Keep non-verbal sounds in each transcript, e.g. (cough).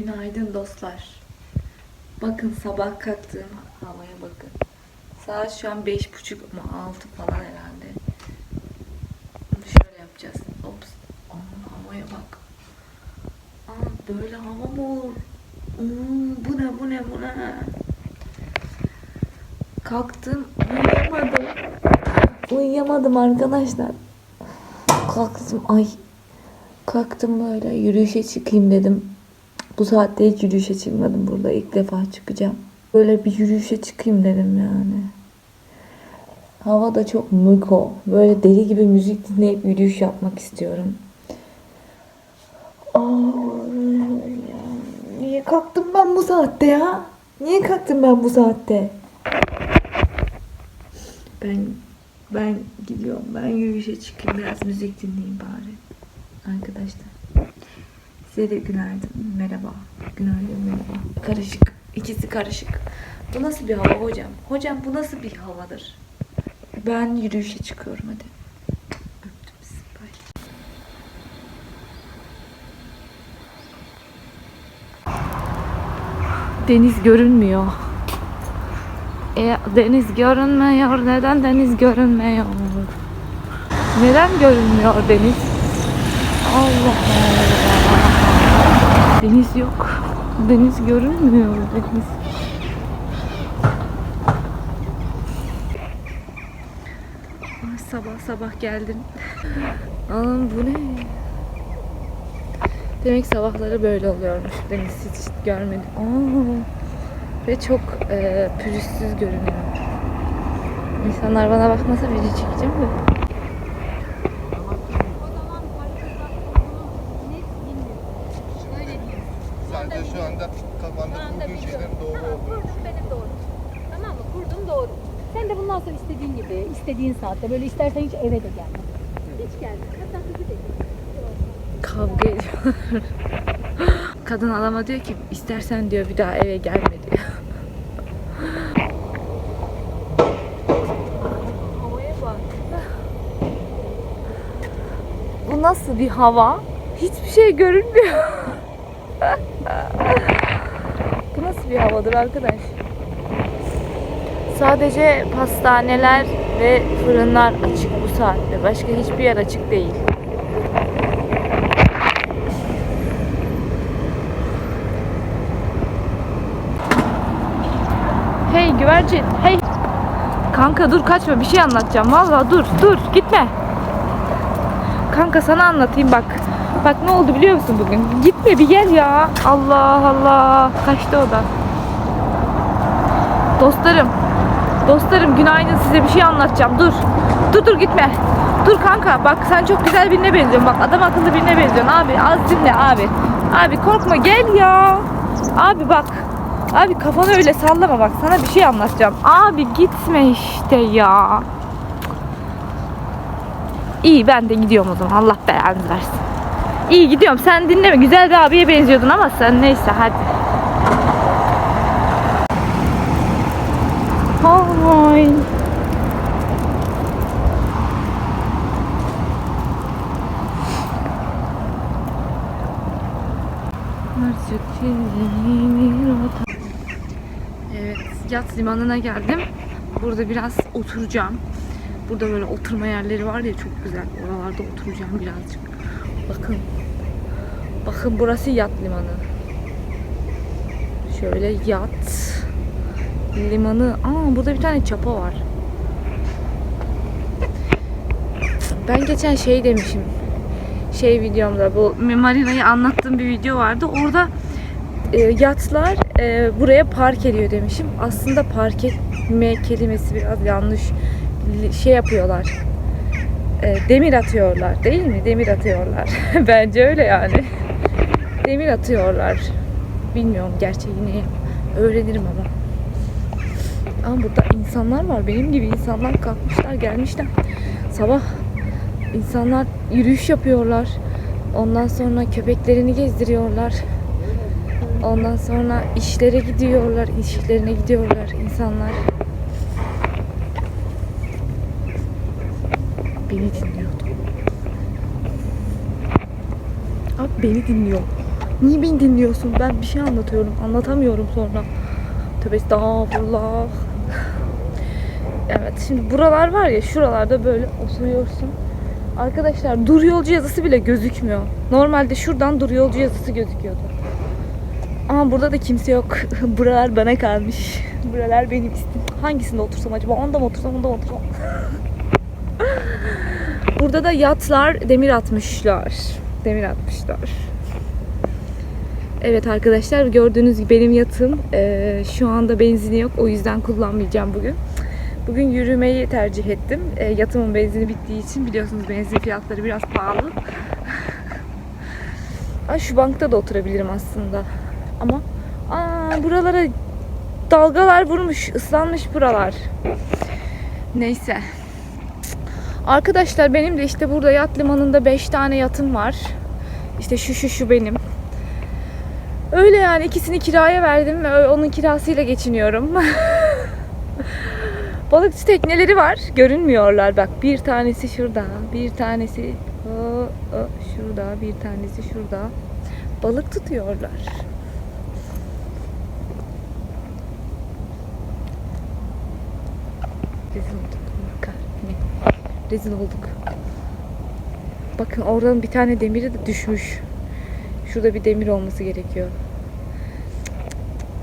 Günaydın dostlar. Bakın sabah kalktığım havaya bakın. Saat şu an beş buçuk mu altı falan herhalde. Şöyle yapacağız. Ops. Aman havaya bak. Aa, böyle hava mı olur? Hmm, bu ne bu ne bu ne? Kalktım uyuyamadım. Uyuyamadım arkadaşlar. Kalktım ay. Kalktım böyle yürüyüşe çıkayım dedim. Bu saatte hiç yürüyüşe çıkmadım burada. ilk defa çıkacağım. Böyle bir yürüyüşe çıkayım dedim yani. Hava da çok mıko. Böyle deli gibi müzik dinleyip yürüyüş yapmak istiyorum. Niye kalktım ben bu saatte ya? Niye kalktım ben bu saatte? Ben ben gidiyorum. Ben yürüyüşe çıkayım. Biraz müzik dinleyeyim bari. Arkadaşlar. Size de günaydın. Merhaba. Günaydın merhaba. Karışık. İkisi karışık. Bu nasıl bir hava hocam? Hocam bu nasıl bir havadır? Ben yürüyüşe çıkıyorum hadi. Deniz görünmüyor. E, deniz görünmüyor. Neden deniz görünmüyor? Neden görünmüyor deniz? Allah Allah. Deniz yok. Deniz görünmüyor. Deniz. Ay, sabah sabah geldim. Aman bu ne? Demek sabahları böyle oluyormuş. Deniz hiç görmedim. Aa, ve çok e, pürüzsüz görünüyor. İnsanlar bana bakmasa video çekeceğim de. Sen de şu anda kafanda kurduğun şeylerin doğru Tamam olduğunu kurdum benim doğru. Tamam mı? Kurdum doğru. Sen de bundan sonra istediğin gibi, istediğin saatte böyle istersen hiç eve de gelme. Hiç gelme. Hatta da. Kavga ediyorlar. (laughs) Kadın adama diyor ki istersen diyor bir daha eve gelme diyor. Bu nasıl bir hava? Hiçbir şey görünmüyor. Bu nasıl bir havadır arkadaş? Sadece pastaneler ve fırınlar açık bu saatte. Başka hiçbir yer açık değil. Hey güvercin, hey. Kanka dur kaçma bir şey anlatacağım. Vallahi dur, dur gitme. Kanka sana anlatayım bak. Bak ne oldu biliyor musun bugün? Gitme bir gel ya. Allah Allah. Kaçtı o da. Dostlarım. Dostlarım günaydın size bir şey anlatacağım. Dur. Dur dur gitme. Dur kanka bak sen çok güzel birine benziyorsun. Bak adam akıllı birine benziyorsun abi. Az dinle abi. Abi korkma gel ya. Abi bak. Abi kafanı öyle sallama bak sana bir şey anlatacağım. Abi gitme işte ya. İyi ben de gidiyorum o zaman. Allah belanızı versin. İyi gidiyorum. Sen dinleme. Güzel bir abiye benziyordun ama sen neyse hadi. Rota. Evet, yat limanına geldim. Burada biraz oturacağım. Burada böyle oturma yerleri var ya çok güzel. Oralarda oturacağım birazcık. Bakın. Bakın burası yat limanı. Şöyle yat limanı. Aa burada bir tane çapa var. Ben geçen şey demişim. Şey videomda bu marinayı anlattığım bir video vardı. Orada e, yatlar e, buraya park ediyor demişim. Aslında park etme kelimesi biraz yanlış şey yapıyorlar. E, demir atıyorlar değil mi? Demir atıyorlar. (laughs) Bence öyle yani. Demir atıyorlar. Bilmiyorum gerçeğini öğrenirim ama. Ama burada insanlar var. Benim gibi insanlar kalkmışlar, gelmişler. Sabah insanlar yürüyüş yapıyorlar. Ondan sonra köpeklerini gezdiriyorlar. Ondan sonra işlere gidiyorlar, işlerine gidiyorlar insanlar. Beni dinliyordu. Abi beni dinliyor. Niye beni dinliyorsun? Ben bir şey anlatıyorum. Anlatamıyorum sonra. Tövbe estağfurullah. Evet şimdi buralar var ya şuralarda böyle oturuyorsun. Arkadaşlar dur yolcu yazısı bile gözükmüyor. Normalde şuradan dur yolcu yazısı gözüküyordu. Ama burada da kimse yok. (laughs) Buralar bana kalmış. (laughs) Buralar benim istim. Hangisinde otursam acaba? Onda mı otursam, onda mı otursam? (laughs) Burada da yatlar demir atmışlar. Demir atmışlar. Evet arkadaşlar gördüğünüz gibi benim yatım eee, şu anda benzini yok. O yüzden kullanmayacağım bugün. Bugün yürümeyi tercih ettim. Eee, yatımın benzini bittiği için biliyorsunuz benzin fiyatları biraz pahalı. (laughs) Aa, şu bankta da oturabilirim aslında. Ama aa, buralara dalgalar vurmuş, ıslanmış buralar. Neyse. Arkadaşlar benim de işte burada yat limanında 5 tane yatım var. İşte şu şu şu benim. Öyle yani ikisini kiraya verdim ve onun kirasıyla geçiniyorum. (laughs) Balıkçı tekneleri var. Görünmüyorlar bak. Bir tanesi şurada, bir tanesi şurada, bir tanesi şurada. Balık tutuyorlar. Rezil olduk. Rezil olduk. Bakın oradan bir tane demiri de düşmüş. Şurada bir demir olması gerekiyor.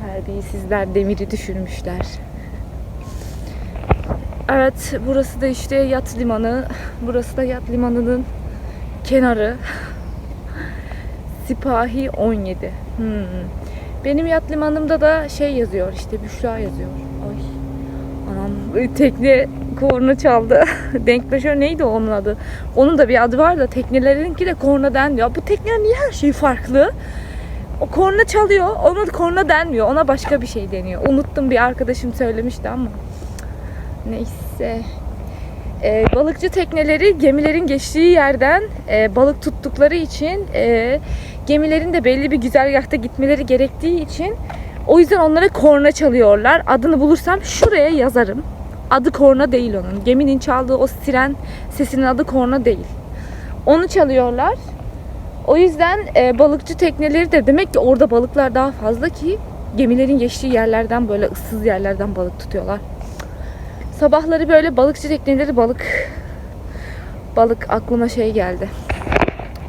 Terbiyesizler demiri düşürmüşler. Evet, burası da işte yat limanı. Burası da yat limanının kenarı. Sipahi 17. Hmm. Benim yat limanımda da şey yazıyor işte Büşra yazıyor. Ay. Anam tekne korna çaldı. (laughs) Denkleşiyor neydi onun adı? Onun da bir adı var da teknelerinki de korna denmiyor. Bu teknenin niye her şey farklı? O korna çalıyor. Ona korna denmiyor. Ona başka bir şey deniyor. Unuttum bir arkadaşım söylemişti ama. Neyse. Ee, balıkçı tekneleri gemilerin geçtiği yerden e, balık tuttukları için e, gemilerin de belli bir güzergahta gitmeleri gerektiği için o yüzden onlara korna çalıyorlar. Adını bulursam şuraya yazarım. Adı korna değil onun. Geminin çaldığı o siren sesinin adı korna değil. Onu çalıyorlar. O yüzden e, balıkçı tekneleri de demek ki orada balıklar daha fazla ki gemilerin geçtiği yerlerden böyle ıssız yerlerden balık tutuyorlar. Sabahları böyle balıkçı tekneleri balık balık aklıma şey geldi.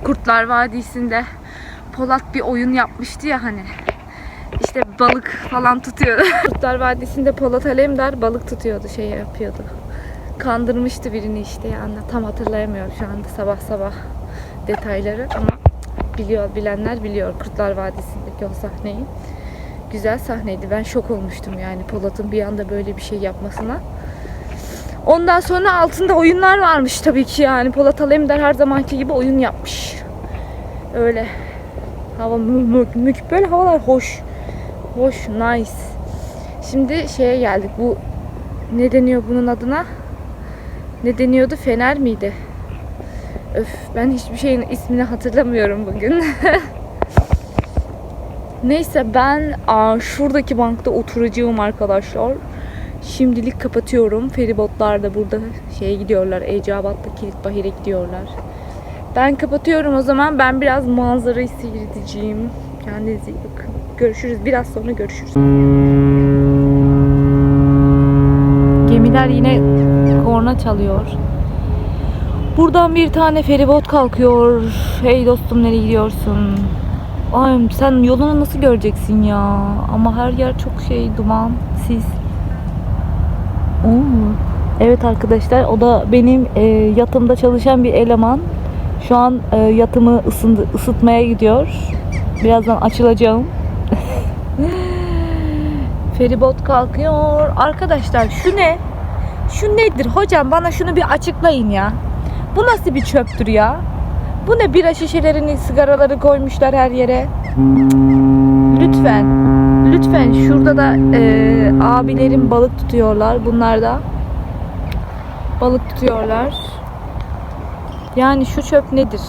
Kurtlar Vadisi'nde Polat bir oyun yapmıştı ya hani. İşte balık falan tutuyordu. (laughs) Kurtlar Vadisi'nde Polat Alemdar balık tutuyordu, şey yapıyordu. Kandırmıştı birini işte yani tam hatırlayamıyorum şu anda sabah sabah detayları ama biliyor bilenler biliyor Kurtlar Vadisi'ndeki o sahneyi. Güzel sahneydi. Ben şok olmuştum yani Polat'ın bir anda böyle bir şey yapmasına. Ondan sonra altında oyunlar varmış tabii ki yani. Polat Alemdar her zamanki gibi oyun yapmış. Öyle. Hava mü, mü, mük- böyle havalar hoş. Hoş, nice. Şimdi şeye geldik. Bu ne deniyor bunun adına? Ne deniyordu? Fener miydi? Öf ben hiçbir şeyin ismini hatırlamıyorum bugün. (laughs) Neyse ben aa, şuradaki bankta oturacağım arkadaşlar. Şimdilik kapatıyorum. Feribotlar da burada şeye gidiyorlar. Eceabat'ta Kilitbahir'e gidiyorlar. Ben kapatıyorum o zaman. Ben biraz manzarayı seyredeceğim. Kendinize iyi bakın. Görüşürüz. Biraz sonra görüşürüz. Gemiler yine korna çalıyor. Buradan bir tane feribot kalkıyor. Hey dostum nereye gidiyorsun? Ay sen yolunu nasıl göreceksin ya? Ama her yer çok şey duman, sis. Evet arkadaşlar o da benim e, yatımda çalışan bir eleman. Şu an e, yatımı ısındı, ısıtmaya gidiyor. Birazdan açılacağım. (laughs) Feribot kalkıyor. Arkadaşlar şu ne? Şu nedir? Hocam bana şunu bir açıklayın ya. Bu nasıl bir çöptür ya? Bu ne bira şişelerini, sigaraları koymuşlar her yere. Lütfen. Lütfen şurada da e, abilerim balık tutuyorlar. Bunlar da balık tutuyorlar. Yani şu çöp nedir?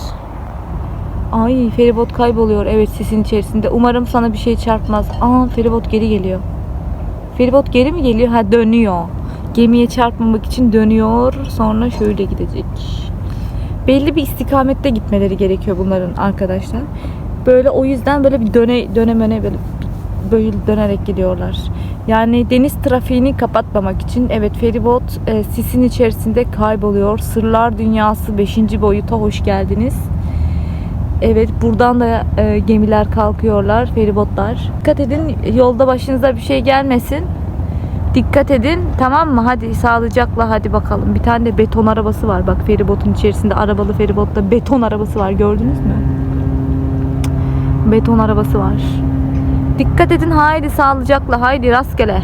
Ay feribot kayboluyor evet sisin içerisinde. Umarım sana bir şey çarpmaz. Aa feribot geri geliyor. Feribot geri mi geliyor? Ha dönüyor. Gemiye çarpmamak için dönüyor. Sonra şöyle gidecek. Belli bir istikamette gitmeleri gerekiyor bunların arkadaşlar. Böyle o yüzden böyle bir döne dönemene böyle böyle dönerek gidiyorlar. Yani deniz trafiğini kapatmamak için evet feribot e, sisin içerisinde kayboluyor. Sırlar Dünyası 5. boyuta hoş geldiniz. Evet buradan da e, gemiler kalkıyorlar, feribotlar. Dikkat edin yolda başınıza bir şey gelmesin. Dikkat edin tamam mı? Hadi sağlıcakla hadi bakalım. Bir tane de beton arabası var. Bak feribotun içerisinde arabalı feribotta beton arabası var. Gördünüz mü? Beton arabası var. Dikkat edin haydi sağlıcakla haydi rastgele.